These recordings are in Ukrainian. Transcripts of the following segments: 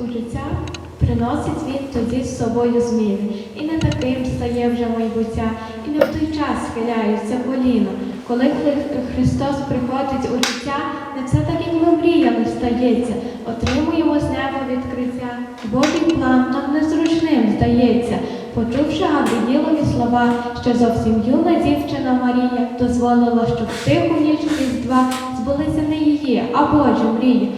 у життя, приносить він тоді з собою зміни. І не таким стає вже майбуття, і не в той час схиляються коліна. Коли Христос приходить у життя, не все так, як ми мріяли, стається. Отримуємо з неба відкриття. Божий план нам незручним здається. Почувши Гавриїлові слова, що зовсім юна дівчина Марія дозволила, щоб тиху ніч різдва збулися не її, а Божі мрії.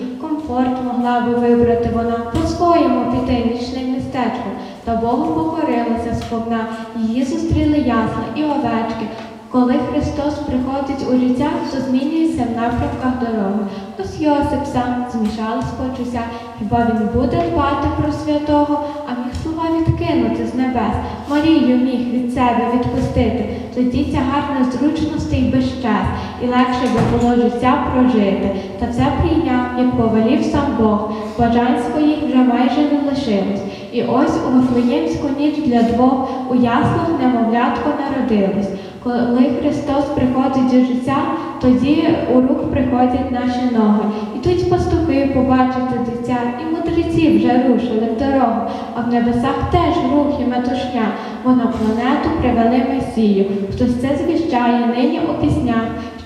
Комфорт могла би вибрати вона по-своєму піти нічним містечком, та Богу покорилася сповна. Її зустріли ясла і овечки. Коли Христос приходить у життя, то змінюється в напрямках дороги. Ось Йосип сам змішались почуття, хіба він буде дбати про святого, а міг слова відкинути з небес. Марію міг від себе відпустити, тоді тягар незручностей без час, і легше би було життя прожити. Та все прийняв, як повелів сам Бог, бажань своїх вже майже не лишилось. І ось у Вифлеємську ніч для двох у яслах немовлятко народилось. Коли Христос приходить до життя, тоді у рух приходять наші ноги. Ідуть пастухи побачити дитя, і мудреці вже рушили в дорогу, а в небесах теж рух метушня, бо планету привели Месію. Хтось це звіщає нині у піснях,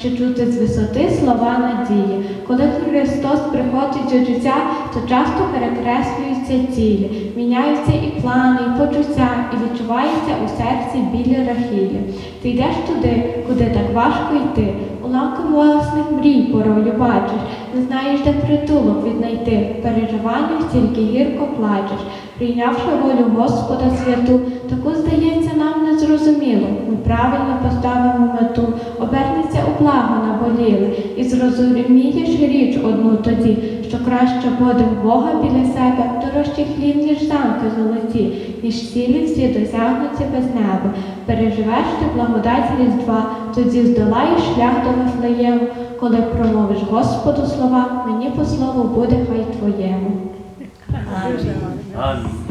що чути з висоти слова надії. Коли Христос приходить до життя, то часто перекреслюються цілі, міняються і плани, і почуття, і відчувається у серці білі рахілі. Ти йдеш туди, куди так важко йти. Уламки власних мрій порою бачиш, не знаєш, де притулок віднайти. В переживаннях тільки гірко плачеш. Прийнявши волю Господа святу, таку здається нам незрозуміло. Ми правильно поставимо мету, благо і зрозумієш річ одну тоді, що краще буде Бога біля себе, дорожчий хліб, ніж замки золоті, ніж цілі всі досягнуті без неба. Переживеш ти благодать Різдва, тоді здолаєш шлях до Вифлеєму, коли промовиш Господу слова, мені по слову буде хай твоєму. Амінь. Амінь.